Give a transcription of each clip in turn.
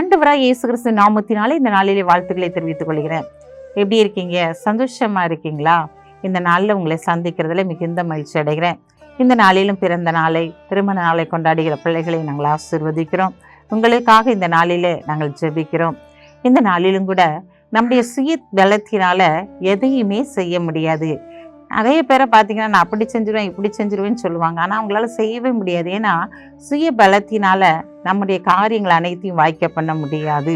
ஆண்டவராக இயேசு கிறிஸ்து நாமத்தினாலே இந்த நாளிலே வாழ்த்துக்களை தெரிவித்துக் கொள்கிறேன். எப்படி இருக்கீங்க? சந்தோஷமா இருக்கீங்களா? இந்த நாளில் உங்களை சந்திக்கிறதுல மிகுந்த மகிழ்ச்சி அடைகிறேன். இந்த நாளிலும் பிறந்த நாளை திருமண நாளை கொண்டாடுகிற பிள்ளைகளை நாங்கள் ஆசிர்வதிக்கிறோம். உங்களுக்காக இந்த நாளிலே நாங்கள் ஜெபிக்கிறோம். இந்த நாளிலும் கூட நம்முடைய சுய பலத்தினால எதையுமே செய்ய முடியாது. நிறைய பேரை பார்த்தீங்கன்னா நான் அப்படி செஞ்சிருவேன் இப்படி செஞ்சிருவேன்னு சொல்லுவாங்க. ஆனால் அவங்களால செய்யவே முடியாது. ஏன்னா சுய பலத்தினால நம்முடைய காரியங்கள் அனைத்தையும் வாய்க்க பண்ண முடியாது.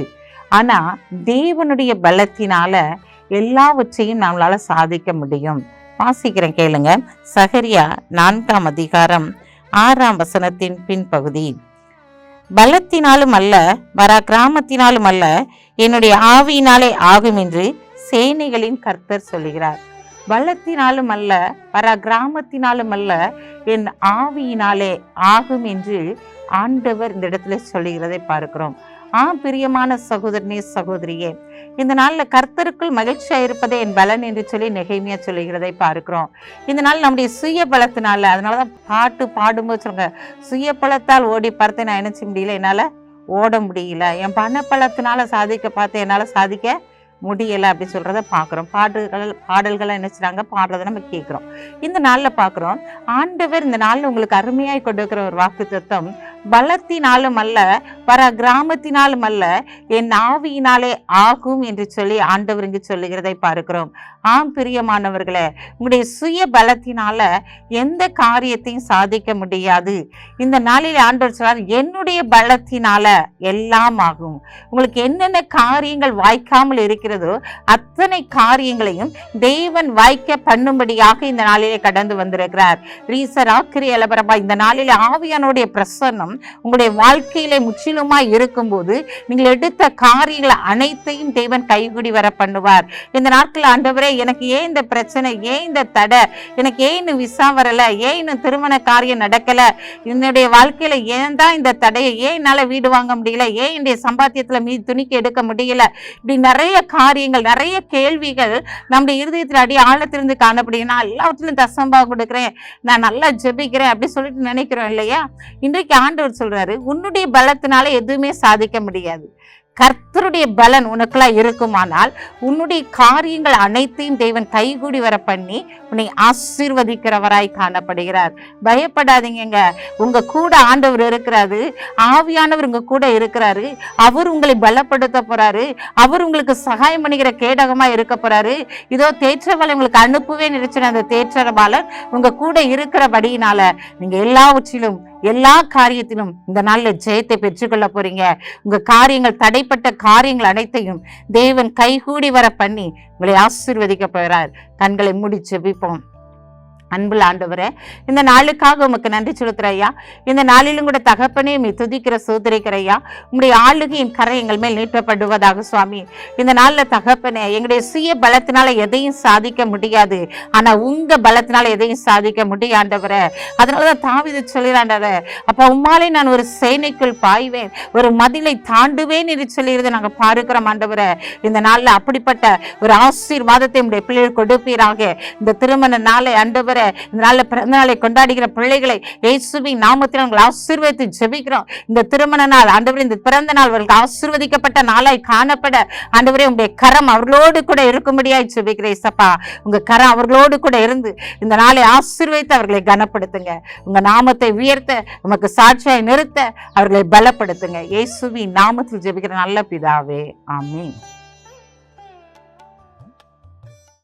ஆனால் தேவனுடைய பலத்தினால எல்லாவற்றையும் நம்மளால சாதிக்க முடியும். வாசிக்கிறேன் கேளுங்க. சகரியா நான்காம் அதிகாரம் ஆறாம் வசனத்தின் பின்பகுதி. பலத்தினாலும் அல்ல வரா கிராமத்தினாலும் அல்ல என்னுடைய ஆவியினாலே ஆகும் என்று சேனைகளின் கர்த்தர் சொல்லுகிறார். வல்லத்தினாலும் அல்ல வரா கிராமத்தினாலும் அல்ல என் ஆவியினாலே ஆகும் என்று ஆண்டவர் இந்த இடத்துல சொல்லுகிறதை பார்க்கிறோம். ஆ பிரியமான சகோதரனே சகோதரியே இந்த நாளில் கர்த்தருக்குள் மகிழ்ச்சியாக இருப்பதே என் பலன் என்று சொல்லி நெகைமையாக சொல்லுகிறதை பார்க்கிறோம். இந்த நாள் நம்முடைய சுய பலத்தினால அதனால தான் பாட்டு பாடும்போது சொல்லுங்க சுய பலத்தால் ஓடி பார்த்து நான் நினைச்ச முடியல என்னால் ஓட முடியல. என் பண பலத்தினால சாதிக்க பார்த்து என்னால் சாதிக்க முடியலை அப்படி சொல்கிறத பார்க்குறோம். பாடல்கள் பாடல்களை என்ன செய்றாங்க? பாடுறதை நம்ம கேட்குறோம். இந்த நாளில் பார்க்குறோம் ஆண்டவர் இந்த நாளில் உங்களுக்கு அருமையாய் கொடுக்கிற ஒரு வாக்கு தத்துவம் பலத்தினாலும் அல்ல பர கிராமத்தினாலும் அல்ல என் ஆவியினாலே ஆகும் என்று சொல்லி ஆண்டவர் இங்கு சொல்லுகிறதை பார்க்கிறோம். ஆம் பிரியமானவர்களே உங்களுடைய சுய பலத்தினால எந்த காரியத்தையும் சாதிக்க முடியாது. இந்த நாளில் ஆண்டவர் சொல்றார் என்னுடைய பலத்தினால எல்லாம் ஆகும். உங்களுக்கு என்னென்ன காரியங்கள் வாய்க்காமல் இருக்கிறதோ அத்தனை காரியங்களையும் தேவன் வாய்க்க பண்ணும்படியாக இந்த நாளிலே கடந்து வந்திருக்கிறார். ரீசர் ஆக்கிரி இந்த நாளிலே ஆவியானுடைய பிரசன்னம் உங்களுடைய வாழ்க்கையில முற்றிலுமாய் இருக்கும்போது நீங்கள் எடுத்த காரியங்கள் அனைத்தையும் தேவன் கைகூடி வர பண்ணுவார். இந்த நாட்கள் ஆண்டவரே எனக்கு ஏன் இந்த பிரச்சனை ஏன் இந்த தடை எனக்கு ஏன் இன்னும் விசா வரல ஏன் இன்னும் திருமண காரியம் நடக்கல என்னுடைய வாழ்க்கையில ஏன் தான் இந்த தடையை ஏன் என்னால வீடு வாங்க முடியல ஏன் என்னுடைய சம்பாத்தியத்துல மீ துணிக்கு எடுக்க முடியல இப்படி நிறைய காரியங்கள் நிறைய கேள்விகள் நம்முடைய இருதயத்தில் அடி ஆழத்திலிருந்து காணப்படுகிறது நான் எல்லாவற்றிலும் தசம்பா கொடுக்குறேன் நான் நல்லா ஜெபிக்கிறேன் அப்படி சொல்லிட்டு நினைக்கிறோம் இல்லையா? இன்றைக்கு ஆண்டு ஆண்டவர் சொல்றாரு உன்னுடைய பலத்தினால எதுவுமே சாதிக்க முடியாது. கர்த்தருடைய பலன் உனக்குலாம் இருக்குமானால் உன்னுடைய காரியங்கள் அனைத்தையும் தேவன் கைகூடி வர பண்ணி உன்னை ஆசீர்வதிக்கிறவராய் காணப்படுகிறார். பயப்படாதீங்க உங்க கூட ஆண்டவர் இருக்கிறாரு ஆவியானவர் உங்க கூட இருக்கிறாரு அவர் உங்களை பலப்படுத்த போறாரு அவர் உங்களுக்கு சகாயம் பண்ணிக்கிற கேடகமா இருக்க போறாரு. இதோ தேற்றவாளன் உங்களுக்கு அனுப்புவே நினைச்சு அந்த தேற்றவாளன் உங்க கூட இருக்கிறபடியினால நீங்க எல்லாவற்றிலும் எல்லா காரியத்திலும் இந்த நாள்ல ஜெயத்தை பெற்றுக்கொள்ள போறீங்க. உங்க காரியங்கள் தடைப்பட்ட காரியங்கள் அனைத்தையும் தேவன் கைகூடி வர பண்ணி உங்களை ஆசீர்வதிக்க போகிறார் கண்களை மூடி செபிப்போம் அன்புள்ள ஆண்டவரே இந்த நாளுக்காக உமக்கு நன்றி செலுத்துறையா இந்த நாளிலும் கூட தகப்பனே மீ துதிக்கிற சோதரிக்கிறையா உங்களுடைய ஆளுகையின் கரை எங்கள் மேல் நீட்டப்படுவதாக சுவாமி. இந்த நாளில் தகப்பனே எங்களுடைய சுய பலத்தினால எதையும் சாதிக்க முடியாது. ஆனா உங்க பலத்தினால எதையும் சாதிக்க முடியாண்டவரே அதனாலதான் தாவிது சொல்லிடாண்டவர அப்ப உம்மாலே நான் ஒரு சேனைக்குள் பாய்வேன். ஒரு மதிலை தாண்டுவேன் என்று சொல்லிடுறது நாங்க பார்க்கிறோம் ஆண்டவரே. இந்த நாள்ல அப்படிப்பட்ட ஒரு ஆசீர்வாதத்தை உடைய பிள்ளைகள் கொடுப்பீராக. இந்த திருமண நாளை ஆண்டவரை இந்த நாளில் பிறந்த நாளை கொண்டாடுகிற பிள்ளைகளை இயேசுவின் நாமத்தில் உங்களை ஆசீர்வதித்து ஜெபிக்கிறோம். இந்த திருமண நாள் ஆண்டவர் இந்த பிறந்த நாள் அவர்களுக்கு ஆசீர்வதிக்கப்பட்ட நாளாய் காணப்பட ஆண்டவரே உங்களுடைய கரம் அவர்களோடு கூட இருக்கும்படியாய் ஜெபிக்கிறேன் சப்பா உங்க கரம் அவர்களோடு கூட இருந்து இந்த நாளை ஆசீர்வதித்து அவர்களை கனப்படுத்துங்க. உங்க நாமத்தை உயர்த்த உமக்கு சாட்சியாய் நிறுத்த அவர்களை பலப்படுத்துங்க. இயேசுவின் நாமத்தில் ஜெபிக்கிற நல்ல பிதாவே. ஆமீன்.